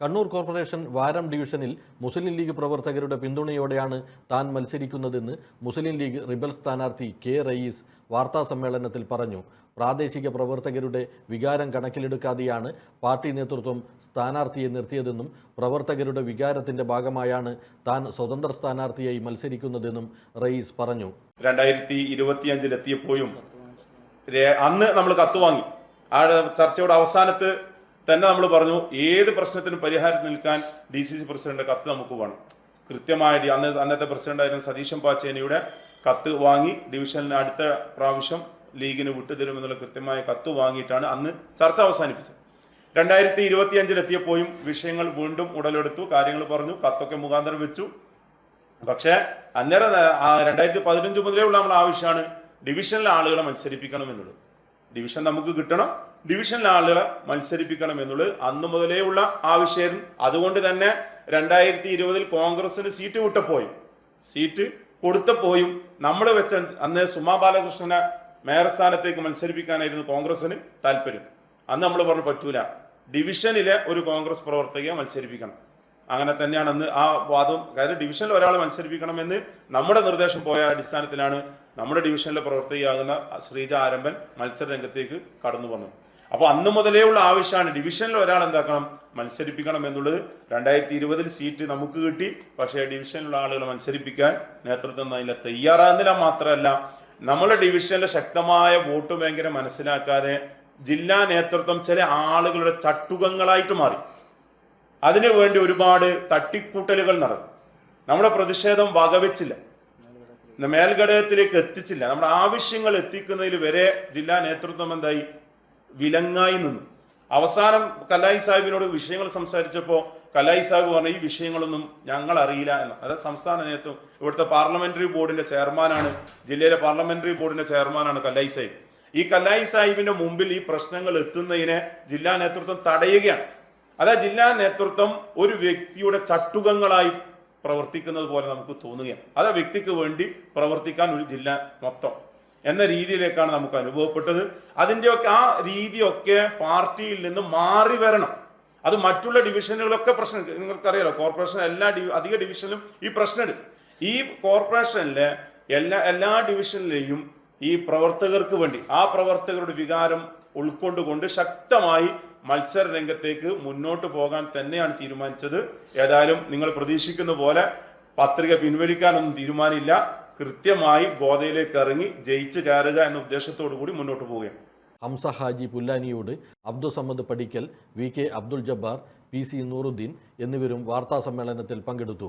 Kannur corporation വാരം ഡിവിഷനിൽ മുസ്ലിം league പ്രവർത്തകരുടെ പിന്തുണയോടെയാണ് താൻ മത്സരിക്കുന്നതെന്ന് മുസ്ലിം ലീഗ് റിബൽ സ്ഥാനാർത്ഥി കെ റയീസ് വാർത്താസമ്മേളനത്തിൽ പറഞ്ഞു. പ്രാദേശിക പ്രവർത്തകരുടെ വികാരം കണക്കിലെടുക്കാതെയാണ് പാർട്ടി നേതൃത്വം സ്ഥാനാർത്ഥിയെ നിർത്തിയതെന്നും പ്രവർത്തകരുടെ വികാരത്തിന്റെ ഭാഗമായാണ് താൻ സ്വതന്ത്ര സ്ഥാനാർത്ഥിയായി മത്സരിക്കുന്നതെന്നും റയീസ് പറഞ്ഞു. രണ്ടായിരത്തി ഇരുപത്തിയഞ്ചിലെത്തിയപ്പോഴും അന്ന് നമ്മൾ കത്ത് വാങ്ങി. ആ ചർച്ചയുടെ അവസാനത്ത് തന്നെ നമ്മൾ പറഞ്ഞു ഏത് പ്രശ്നത്തിനും പരിഹാരം നിൽക്കാൻ ഡി സി സി പ്രസിഡന്റ് കത്ത് നമുക്ക് വേണം. കൃത്യമായിട്ട് അന്ന് അന്നത്തെ പ്രസിഡന്റായിരുന്ന സതീശൻ പാച്ചേനിയുടെ കത്ത് വാങ്ങി ഡിവിഷനിൽ അടുത്ത പ്രാവശ്യം ലീഗിന് വിട്ടുതരുമെന്നുള്ള കൃത്യമായ കത്ത് വാങ്ങിയിട്ടാണ് അന്ന് ചർച്ച അവസാനിപ്പിച്ചത്. രണ്ടായിരത്തി ഇരുപത്തി അഞ്ചിലെത്തിയപ്പോഴും വിഷയങ്ങൾ വീണ്ടും ഉടലെടുത്തു കാര്യങ്ങൾ പറഞ്ഞു കത്തൊക്കെ മുഖാന്തരം വെച്ചു. പക്ഷേ അന്നേരം രണ്ടായിരത്തി പതിനഞ്ച് മുതലേ ഉള്ള നമ്മുടെ ആവശ്യമാണ് ഡിവിഷനിലെ ആളുകളെ മത്സരിപ്പിക്കണം എന്നുള്ളത് ഡിവിഷൻ നമുക്ക് കിട്ടണം. ഡിവിഷനിലെ ആളുകളെ മത്സരിപ്പിക്കണം എന്നുള്ളത് അന്ന് മുതലേ ഉള്ള ആവശ്യമായിരുന്നു അതുകൊണ്ട് തന്നെ രണ്ടായിരത്തി ഇരുപതിൽ കോൺഗ്രസിന് സീറ്റ് വിട്ടപ്പോയും. സീറ്റ് കൊടുത്തപ്പോയും നമ്മൾ വെച്ച അന്ന് സുമാ ബാലകൃഷ്ണനെ മേയർ സ്ഥാനത്തേക്ക് മത്സരിപ്പിക്കാനായിരുന്നു കോൺഗ്രസിന് താല്പര്യം. അന്ന് നമ്മൾ പറഞ്ഞു പറ്റൂല. ഡിവിഷനിലെ ഒരു കോൺഗ്രസ് പ്രവർത്തകയെ മത്സരിപ്പിക്കണം. അങ്ങനെ തന്നെയാണ് അന്ന് ആ വാദം. അതായത് ഡിവിഷനിൽ ഒരാളെ മത്സരിപ്പിക്കണമെന്ന് നമ്മുടെ നിർദ്ദേശം പോയ അടിസ്ഥാനത്തിലാണ് നമ്മുടെ ഡിവിഷനിൽ പ്രവർത്തകയാകുന്ന ശ്രീജ ആരംഭൻ മത്സര രംഗത്തേക്ക് കടന്നു വന്നത്. അപ്പോൾ അന്ന് മുതലേ ഉള്ള ആവശ്യമാണ് ഡിവിഷനിൽ ഒരാൾ എന്താക്കണം? മത്സരിപ്പിക്കണം എന്നുള്ളത്. രണ്ടായിരത്തി ഇരുപതിൽ സീറ്റ് നമുക്ക് കിട്ടി. പക്ഷേ ഡിവിഷനിലുള്ള ആളുകളെ മത്സരിപ്പിക്കാൻ നേതൃത്വം അതിൽ തയ്യാറാകുന്നില്ല മാത്രമല്ല നമ്മുടെ ഡിവിഷനിലെ ശക്തമായ വോട്ട് ബാങ്കിനെ മനസ്സിലാക്കാതെ ജില്ലാ നേതൃത്വം ചില ആളുകളുടെ ചട്ടുകങ്ങളായിട്ട് മാറി. അതിനു വേണ്ടി ഒരുപാട് തട്ടിക്കൂട്ടലുകൾ നടന്നു. നമ്മുടെ പ്രതിഷേധം വകവെച്ചില്ല. മേൽഘടകത്തിലേക്ക് എത്തിച്ചില്ല. നമ്മുടെ ആവശ്യങ്ങൾ എത്തിക്കുന്നതിൽ വരെ ജില്ലാ നേതൃത്വം എന്തായി? വിലങ്ങായി നിന്നു. അവസാനം കലായി സാഹിബിനോട് വിഷയങ്ങൾ സംസാരിച്ചപ്പോൾ കലായി സാഹിബ് പറഞ്ഞു ഈ വിഷയങ്ങളൊന്നും ഞങ്ങൾ അറിയില്ല എന്ന്. അതായത് സംസ്ഥാന നേതൃത്വം ഇവിടുത്തെ പാർലമെന്ററി ബോർഡിന്റെ ചെയർമാനാണ് ജില്ലയിലെ പാർലമെന്ററി ബോർഡിന്റെ ചെയർമാനാണ് കലായി സാഹിബ്. ഈ കലായി സാഹിബിന്റെ മുമ്പിൽ ഈ പ്രശ്നങ്ങൾ എത്തുന്നതിനെ ജില്ലാ നേതൃത്വം തടയുകയാണ്. അതായത് ജില്ലാ നേതൃത്വം ഒരു വ്യക്തിയുടെ ചട്ടുകങ്ങളായി പ്രവർത്തിക്കുന്നത് പോലെ നമുക്ക് തോന്നുകയാണ്. അത് ആ വ്യക്തിക്ക് വേണ്ടി പ്രവർത്തിക്കാൻ ഒരു ജില്ല മൊത്തം എന്ന രീതിയിലേക്കാണ് നമുക്ക് അനുഭവപ്പെട്ടത്. അതിന്റെയൊക്കെ ആ രീതിയൊക്കെ പാർട്ടിയിൽ നിന്ന് മാറി വരണം. അത് മറ്റുള്ള ഡിവിഷനുകളൊക്കെ പ്രശ്നം നിങ്ങൾക്കറിയാലോ കോർപ്പറേഷൻ എല്ലാ ഡിവി അധിക ഡിവിഷനിലും ഈ പ്രശ്നമുണ്ട് ഈ കോർപ്പറേഷനിലെ എല്ലാ എല്ലാ ഡിവിഷനിലെയും ഈ പ്രവർത്തകർക്ക് വേണ്ടി ആ പ്രവർത്തകരുടെ വികാരം ഉൾക്കൊണ്ടുകൊണ്ട് ശക്തമായി മത്സര രംഗത്തേക്ക് മുന്നോട്ട് പോകാൻ തന്നെയാണ് തീരുമാനിച്ചത്. ഏതായാലും നിങ്ങൾ പ്രതീക്ഷിക്കുന്ന പോലെ പത്രിക പിൻവലിക്കാനൊന്നും തീരുമാനമില്ല. കൃത്യമായി ഗോതയിലേക്ക് ഇറങ്ങി ജയിച്ച് കയറുക എന്ന ഉദ്ദേശത്തോടു കൂടി മുന്നോട്ട് പോവുകയാണ്. Hamza Haji പുല്ലാനിയോട് Abdussamad Padikkal V K Abdul Jabbar P C Nooruddin എന്നിവരും വാർത്താ സമ്മേളനത്തിൽ പങ്കെടുത്തു.